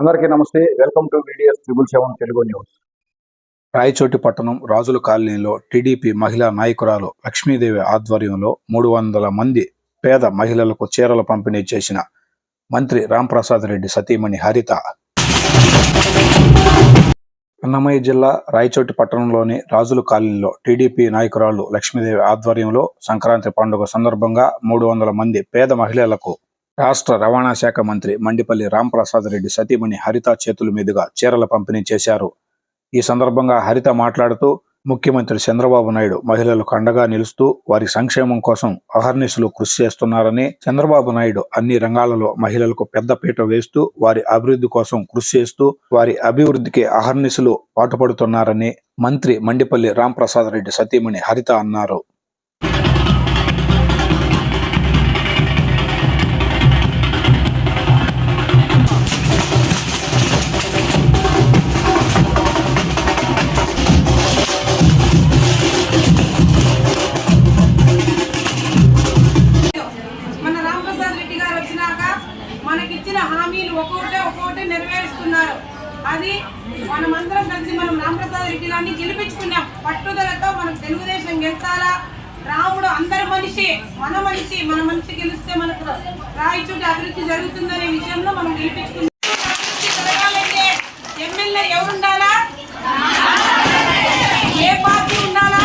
అందరికీ నమస్తే. Welcome to videos triple seven Telugu news. Rayachoti పట్టణం రాజుల కాలనీలో టీడీపీ మహిళా నాయకురాలు లక్ష్మీదేవి ఆధ్వర్యంలో మూడు వందల మంది పేద మహిళలకు చీరలు పంపిణీ చేసిన మంత్రి రాంప్రసాద్ రెడ్డి సతీమణి హరిత. అన్నమయ్య జిల్లా రాయచోటి పట్టణంలోని రాజుల కాలనీలో టీడీపీ నాయకురాలు లక్ష్మీదేవి ఆధ్వర్యంలో సంక్రాంతి పండుగ సందర్భంగా మూడు వందల మంది పేద మహిళలకు రాష్ట్ర రవాణా శాఖ మంత్రి మండిపల్లి రాంప్రసాద్ రెడ్డి సతీమణి హరిత చేతుల మీదుగా చీరల పంపిణీ చేశారు. ఈ సందర్భంగా హరిత మాట్లాడుతూ ముఖ్యమంత్రి చంద్రబాబు నాయుడు మహిళలకు అండగా నిలుస్తూ వారి సంక్షేమం కోసం అహర్నిశలు కృషి చేస్తున్నారని చంద్రబాబు నాయుడు అన్ని రంగాలలో మహిళలకు పెద్దపీట వేస్తూ వారి అభివృద్ధి కోసం కృషి చేస్తూ వారి అభివృద్ధికి అహర్నిశలు పాటుపడుతున్నారని మంత్రి మండిపల్లి రాంప్రసాద్ రెడ్డి సతీమణి హరిత అన్నారు. హామీలు ఒక్కొక్కటే ఒక్కొక్కటి నెరవేరుస్తున్నారు. అది మనమందరం కలిసి మనం రామప్రసాద్ రెడ్డి గారిని గెలిపించుకున్నాం. పట్టుదలతో మనం తెలుగుదేశం గెలుస్తారా రాముడు అందరి మనిషి మన మనిషి మన మనిషి గెలిస్తే మనకు రాయచూటి అభివృద్ధి జరుగుతుందనే విషయంలో మనం గెలిపించుకున్నాం. ఎమ్మెల్యే ఎవరుండాలా? ఏ పార్టీ ఉండాలా?